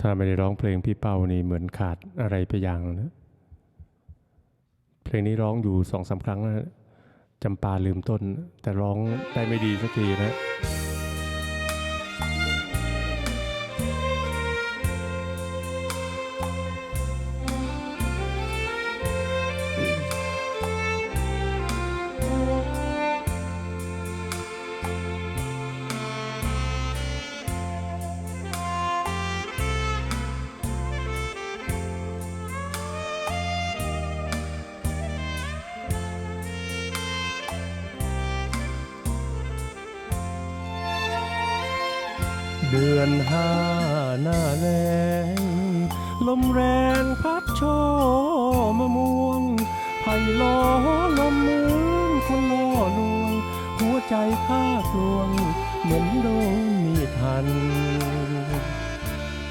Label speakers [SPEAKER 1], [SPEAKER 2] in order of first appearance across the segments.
[SPEAKER 1] ถ้าไม่ได้ร้องเพลงพี่เป้านี่เหมือนขาดอะไรไปอย่างนะเพลงนี้ร้องอยู่สองสามครั้งนะจำปาลืมต้น แต่ร้องได้ไม่ดีสักทีนะ เดือนห้าหน้าแรงลมแรงพัดโชมะม่วงไผ่ล้อลมเหมือนคนล่อลวง หัวใจข้ากลวง เหมือนโดนมีดหัน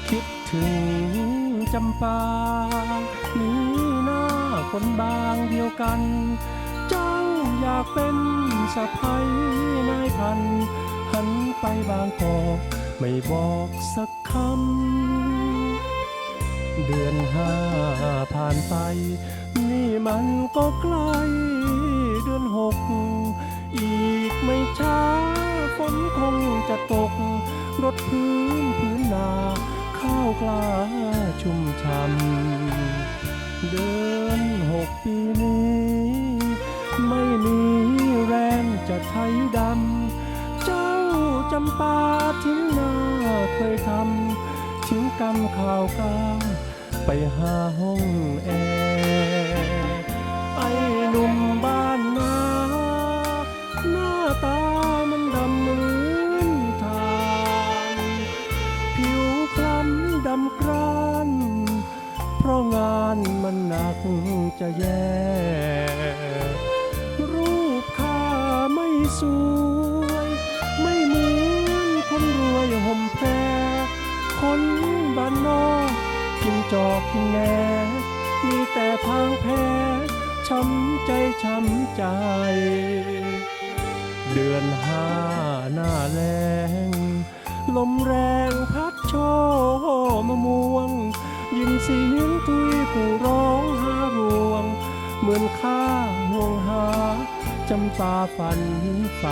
[SPEAKER 1] คิดถึงจำปานี่หน้าคนบางเดียวกัน เจ้าอยากเป็นสะพ้ยนายพันหันไปบางกอก ไม่บอกสักคำ เดือนห้าผ่านไป นี่มันก็ใกล้เดือนหก อีกไม่ช้าฝนคงจะตก รถพื้นพื้นนาข้าวกล้าชุ่มช่ำเดือนหกปีนี้ ไม่มี เคยทำทิ้งกำข่าวกาไปหาห้องแอร์ไอ้หนุ่มบ้านนาหน้าตามันดำเหมือนทานผิวคล้ำดำกรานเพราะงานมันหนักจะแย่ รูปข้าไม่ส บ้านนอกกินจอกกินแหนมีแต่ทางแพ้ช้ำใจช้ำใจ เดือนห้าหน้าแรงลมแรงพัดโชมะม่วง ยินเสียงทุยผู้ร้องหารวง เหมือนข้าห่วงหาจำปาฝันไฟ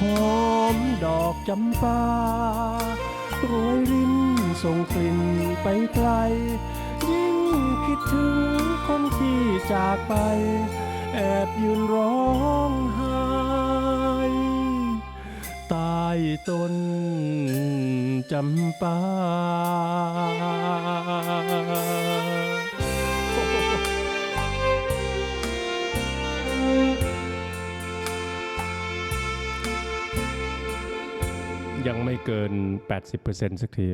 [SPEAKER 1] หอมดอกจำปา รวยรินส่งกลิ่นไปไกล ยิ่งคิดถึงคนที่จากไป แอบยืนร้องไห้ใต้ต้นจำปา ยังไม่เกิน 80%สักที